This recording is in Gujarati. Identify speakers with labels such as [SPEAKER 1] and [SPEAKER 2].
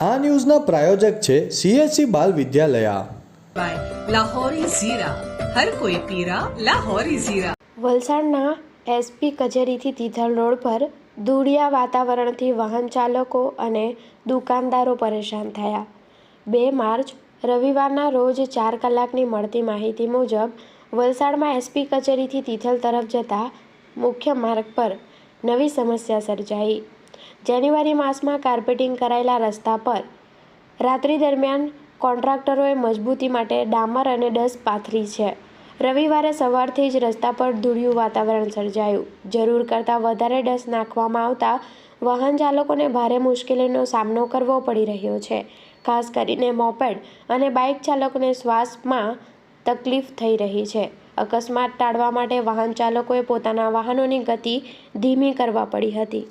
[SPEAKER 1] આ ન્યૂઝના પ્રાયોજક છે સીએસસી બાલ વિદ્યાલયા.
[SPEAKER 2] લાહોરી ઝીરા. લાહોરી ઝીરા.
[SPEAKER 3] વલસાડના એસપી કચેરીથી તિથલ રોડ પર ધૂળિયા વાતાવરણથી વાહન ચાલકો અને દુકાનદારો પરેશાન થયા. બે માર્ચ રવિવારના રોજ ચાર કલાકની મળતી માહિતી મુજબ વલસાડમાં એસપી કચેરીથી તિથલ તરફ જતા મુખ્ય માર્ગ પર નવી સમસ્યા સર્જાઈ. જાન્યુઆરી માસમાં કાર્પેટિંગ કરાયેલા રસ્તા પર. રાત્રિ દરમિયાન કોન્ટ્રાક્ટરોએ મજબૂતી માટે ડામર અને ડસ પાથરી છે. રવિવારે સવારથી જ રસ્તા પર ધૂળિયું વાતાવરણ સર્જાયું. જરૂર કરતાં વધારે ડસ નાખવામાં આવતા વાહન ચાલકોને ભારે મુશ્કેલીનો સામનો કરવો પડી રહ્યો છે. ખાસ કરીને મોપેડ અને બાઇક ચાલકોને શ્વાસમાં તકલીફ થઈ રહી છે. અકસ્માત ટાળવા માટે વાહન ચાલકોએ પોતાના વાહનોની ગતિ ધીમી કરવા પડી હતી.